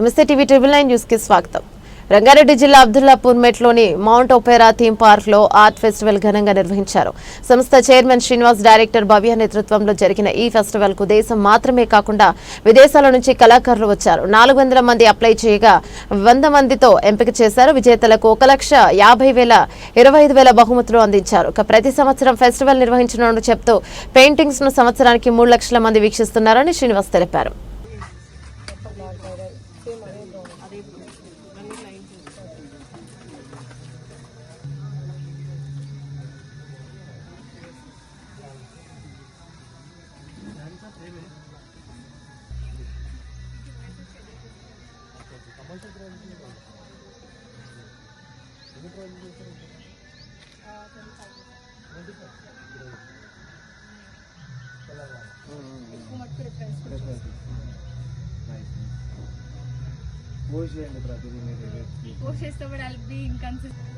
నమస్తే TV triple nine న్యూస్కి స్వాగతం. రంగారెడ్డి జిల్లా అబ్దుల్లాపూర్ మెట్లోని మౌంట్ ఒపేరా థీమ్ పార్క్లో ఆర్ట్ ఫెస్టివల్ ఘనంగా నిర్వహించారు. సంస్థ చైర్మన్ శ్రీనివాస్ డైరెక్టర్ భవ్య నేతృత్వంలో జరిగిన ఈ ఫెస్టివల్కు దేశం మాత్రమే కాకుండా విదేశాల నుంచి కళాకారులు వచ్చారు. నాలుగు వందల మంది అప్లై చేయగా వంద మందితో ఎంపిక చేశారు. విజేతలకు ఒక లక్ష యాభై వేల ఇరవై ఐదు వేల బహుమతులు అందించారు. ప్రతి సంవత్సరం ఫెస్టివల్ నిర్వహించనున్నట్టు చెప్తూ పెయింటింగ్స్ను సంవత్సరానికి మూడు లక్షల మంది వీక్షిస్తున్నారని శ్రీనివాస్ తెలిపారు. పోసేయండి పోషేస్తే కూడా అల్బీ ఇన్కన్సిస్టెంట్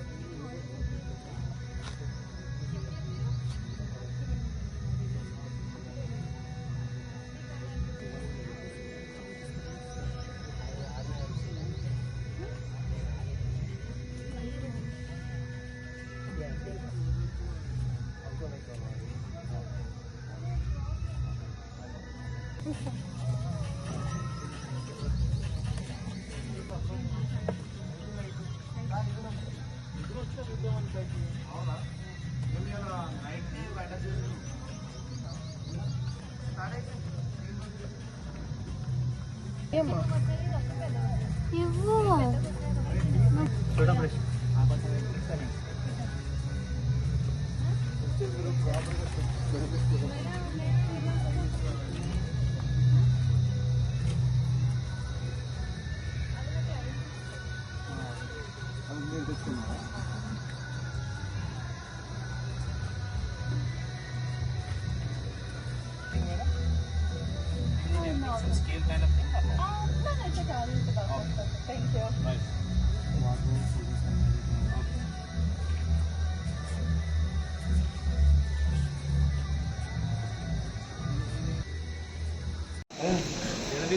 అవునా నైట్ బయట ఇవ్వు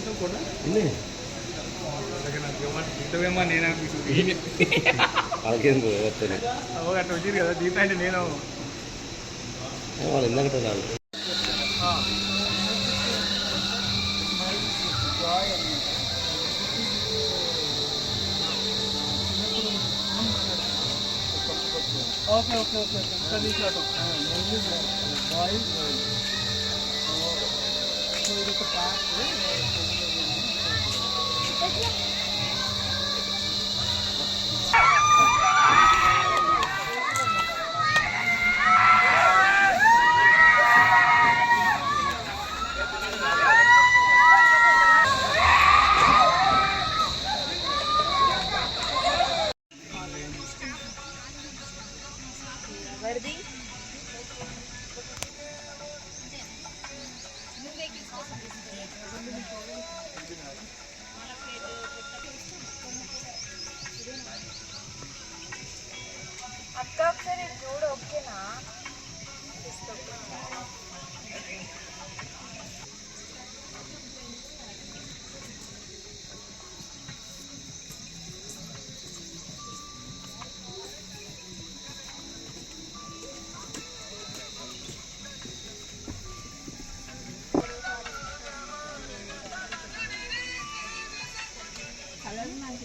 వస్తుంది అట్లా వచ్చింది కదా దీంట్లో అంటే నేను వాళ్ళు ఎందుకంటే రాదు okay okay okay bye Hindi ko pa. Pwede.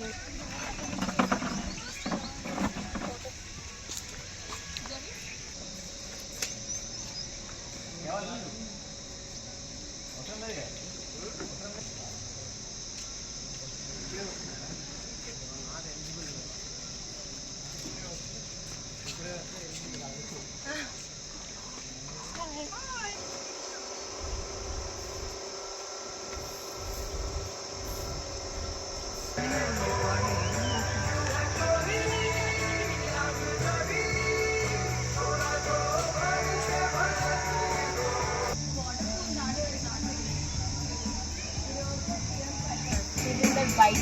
Bye.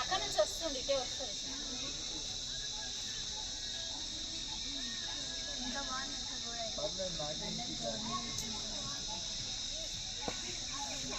అక్కడ నుంచి వస్తుంది కొత్తపేటకి వస్తుంది artificial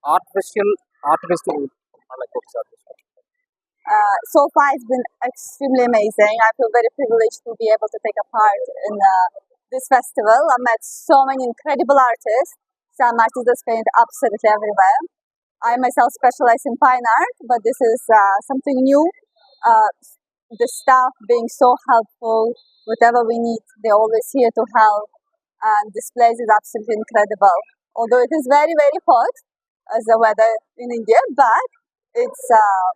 Artificial, artificial. Uh, so far, it's been extremely amazing. I feel very privileged to be able to take a part in uh, this festival. I met so many incredible artists. Some artists that paint absolutely everywhere. I myself specialize in fine art, but this is uh, something new. Uh, the staff being so helpful, whatever we need, they're always here to help and this place is absolutely incredible. Although it is very, very hot as the weather in India, but it's uh,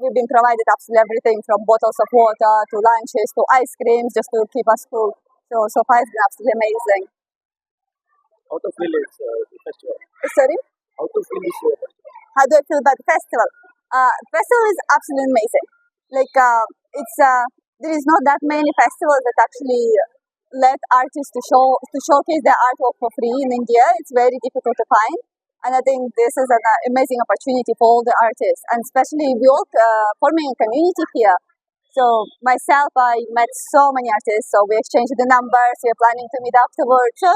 we've been provided absolutely everything from bottles of water to lunches to ice creams just to keep us cool. So, so far it's been absolutely amazing. How to feel is uh, the festival? Sorry? How to feel How do I feel about the festival? Uh, festival is absolutely amazing. Like, uh, it's, uh, there is not that many festivals that actually let artists to show to showcase their artwork for free in India. It's very difficult to find, and I think this is an amazing opportunity for all the artists, and especially we all uh, forming a community here. So myself, I met so many artists. So we exchanged the numbers. We're planning to meet afterwards. So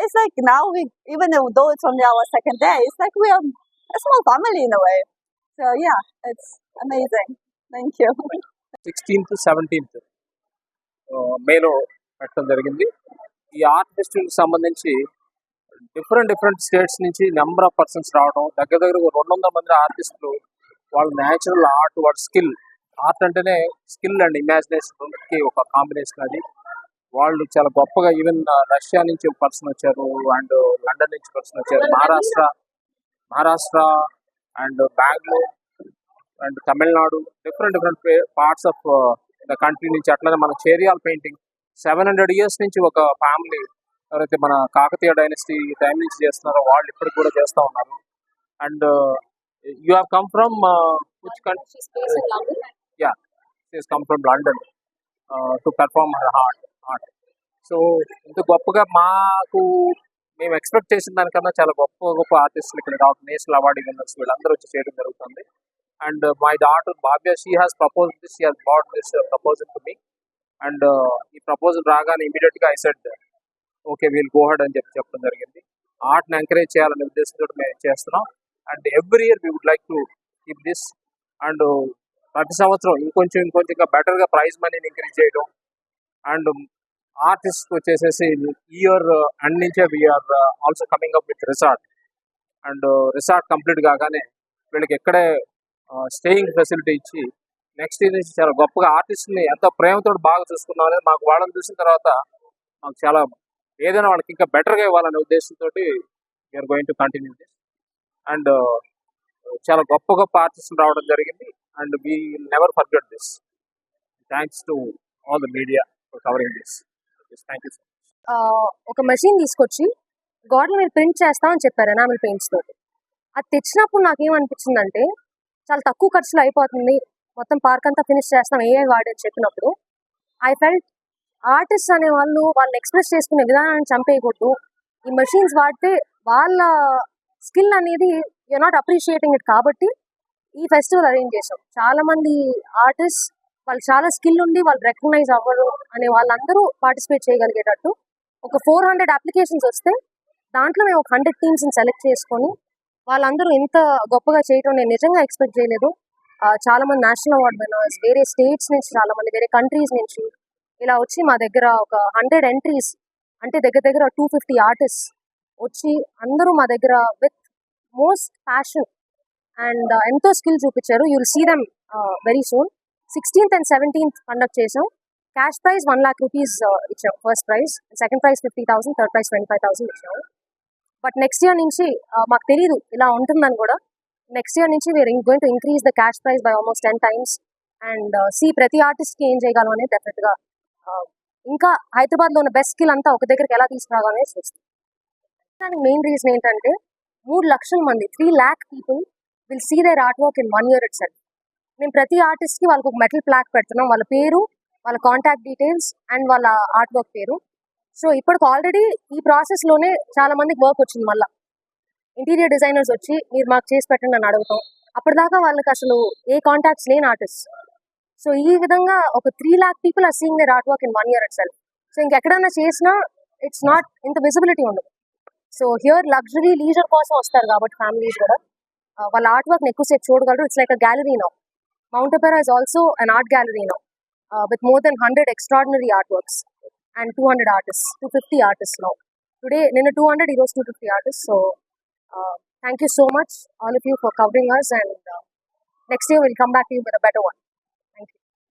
it's like now we, even though it's only our second day, it's like we are a small family in a way. So yeah, it's amazing. Thank you. 16th to 17th, uh, Melo పెట్టడం జరిగింది. ఈ art ఫెస్టివల్కి సంబంధించి different different states నుంచి number of persons రావడం దగ్గర దగ్గర రెండు వందల మంది ఆర్టిస్టులు వాళ్ళ న్యాచురల్ ఆర్ట్ వాళ్ళ స్కిల్ ఆర్ట్ అంటేనే స్కిల్ అండ్ ఇమాజినేషన్ రెండింటికి ఒక కాంబినేషన్ అది. వాళ్ళు చాలా గొప్పగా ఈవెన్ రష్యా నుంచి ఒక పర్సన్ వచ్చారు అండ్ లండన్ నుంచి పర్సన్ వచ్చారు. Maharashtra Maharashtra and Bengaluru and Tamil Nadu different different parts of the country నుంచి అట్లనే మన Cheriyal painting seven hundred years నుంచి ఒక ఫ్యామిలీ ఎవరైతే మన కాకతీయ డైనస్టీ టైం నుంచి చేస్తున్నారో వాళ్ళు ఇప్పటికి కూడా చేస్తూ ఉన్నారు. And you have come from which country ya come from London to perform her heart art so ఇంత గొప్పగా మాకు మేము ఎక్స్పెక్ట్ చేసిన దానికన్నా చాలా గొప్ప గొప్ప ఆర్టిస్టులు ఇక్కడ రావడం నేషనల్ అవార్డు విన్నర్స్ వీళ్ళందరూ వచ్చి చేయడం జరుగుతుంది. And my daughter Bhavya she has propose this she has bought this proposal to me and ఈ ప్రపోజల్ రాగానే ఇమీడియట్గా I said okay we'll go ahead అని చెప్పి చెప్పడం జరిగింది. ఆర్ట్ని ఎంకరేజ్ చేయాలనే ఉద్దేశంతో మేము చేస్తున్నాం. And every year we would like to keep this and ప్రతి సంవత్సరం ఇంకొంచెం ఇంకొంచెం ఇంకా బెటర్గా ప్రైజ్ మనీని ఇంక్రీజ్ చేయడం. అండ్ ఆర్టిస్ట్ వచ్చేసేసి ఇయర్ అండ్ నుంచే we are also coming up with resort and resort complete కాగానే వీళ్ళకి ఎక్కడే స్టేయింగ్ ఫెసిలిటీ ఇచ్చి నెక్స్ట్ ఇది నుంచి చాలా గొప్పగా ఆర్టిస్ట్ని ఎంతో ప్రేమతో బాగా చూసుకున్నాం అనేది మాకు వాళ్ళని చూసిన తర్వాత మాకు చాలా ఏదైనా వాళ్ళకి ఇంకా బెటర్గా ఇవ్వాలనే ఉద్దేశంతో we are going to continue this and చాలా గొప్ప గొప్ప ఆర్టిస్టులు రావడం జరిగింది. And we never forget this thanks to all the media for covering this thank you ఒక మెషిన్ తీసుకొచ్చి గోడలు మీరు ప్రింట్ చేస్తామని చెప్పారు ఎనామిల్ పెయింట్స్ తోటి. అది తెచ్చినప్పుడు నాకు ఏమనిపించిందంటే చాలా తక్కువ ఖర్చులో అయిపోతుంది. మొత్తం పార్క్ అంతా ఫినిష్ చేస్తాం ఏఐ వాడని చెప్పినప్పుడు. ఐ ఫెల్ట్ ఆర్టిస్ట్ అనే వాళ్ళు వాళ్ళని ఎక్స్ప్రెస్ చేసుకునే విధానాన్ని చంపేయకూడదు. ఈ మెషిన్స్ వాడితే వాళ్ళ స్కిల్ అనేది యూఆర్ నాట్ అప్రిషియేటింగ్ ఇట్ కాబట్టి ఈ ఫెస్టివల్ అరేంజ్ చేసాం చాలా మంది ఆర్టిస్ట్ వాళ్ళు చాలా స్కిల్ ఉండి వాళ్ళు రికగ్నైజ్ అవ్వరు అనే వాళ్ళందరూ పార్టిసిపేట్ చేయగలిగేటట్టు. ఒక ఫోర్ హండ్రెడ్ అప్లికేషన్స్ వస్తే దాంట్లో మేము ఒక హండ్రెడ్ టీమ్స్ని సెలెక్ట్ చేసుకొని వాళ్ళందరూ ఇంత గొప్పగా చేయటం నేను నిజంగా ఎక్స్పెక్ట్ చేయలేదు. చాలా మంది నేషనల్ అవార్డ్ విన్నర్స్ వేరే స్టేట్స్ నుంచి చాలా మంది వేరే కంట్రీస్ నుంచి ఇలా వచ్చి మా దగ్గర ఒక హండ్రెడ్ ఎంట్రీస్ అంటే దగ్గర దగ్గర టూ ఫిఫ్టీ ఆర్టిస్ట్ వచ్చి అందరూ మా దగ్గర విత్ మోస్ట్ ప్యాషన్ అండ్ ఎంతో స్కిల్ చూపించారు. You will see them very soon sixteenth and seventeenth conduct చేసాం cash prize one lakh rupees ఇచ్చాం first prize second prize fifty thousand third prize twenty five thousand ఇచ్చాము but next year నుంచి uh, మాకు తెలియదు ఇలా ఉంటుందని కూడా. నెక్స్ట్ ఇయర్ నుంచి we are going to increase the cash price by almost ten times and C ప్రతి ఆర్టిస్ట్కి ఏం చేయగలం అనేది డెఫినెట్గా uh, ఇంకా హైదరాబాద్లో ఉన్న బెస్ట్ స్కిల్ అంతా ఒక దగ్గరికి ఎలా తీసుకురావాలనేది చూస్తాం. దానికి మెయిన్ రీజన్ ఏంటంటే మూడు లక్షల మంది three lakh people will see their art work in one year itself మేము ప్రతి ఆర్టిస్ట్కి వాళ్ళకి ఒక మెటల్ ప్లాక్ పెడుతున్నాం. వాళ్ళ పేరు వాళ్ళ కాంటాక్ట్ డీటెయిల్స్ అండ్ వాళ్ళ ఆర్ట్ వర్క్ పేరు. సో ఇప్పటికి ఆల్రెడీ ఈ ప్రాసెస్లోనే చాలా మందికి వర్క్ వచ్చింది మళ్ళీ. ఇంటీరియర్ డిజైనర్స్ వచ్చి మీరు మాకు చేసి పెట్టండి అని అడుగుతాం. అప్పటిదాకా వాళ్ళకి అసలు ఏ కాంటాక్ట్స్ లేని ఆర్టిస్ట్ సో ఈ విధంగా ఒక three lakh people are seeing their art work in one year itself so ఇంకెక్కడైనా చేసినా ఇట్స్ నాట్ ఇంత విజిబిలిటీ ఉండదు. సో హియర్ లగ్జరీ లీజర్ కోసం వస్తారు కాబట్టి ఫ్యామిలీస్ కూడా. వాళ్ళ ఆర్ట్ వర్క్ ఎక్కువసేపు చూడగలరు. It's like a gallery now mount opera is also an art gallery now with more than hundred extraordinary art works and two hundred artist two fifty artist now today నిన్న two hundred ఈరోజు two fifty artist so Um, thank you so much, all of you, for covering us. And uh, next year we'll come back to you with a better one.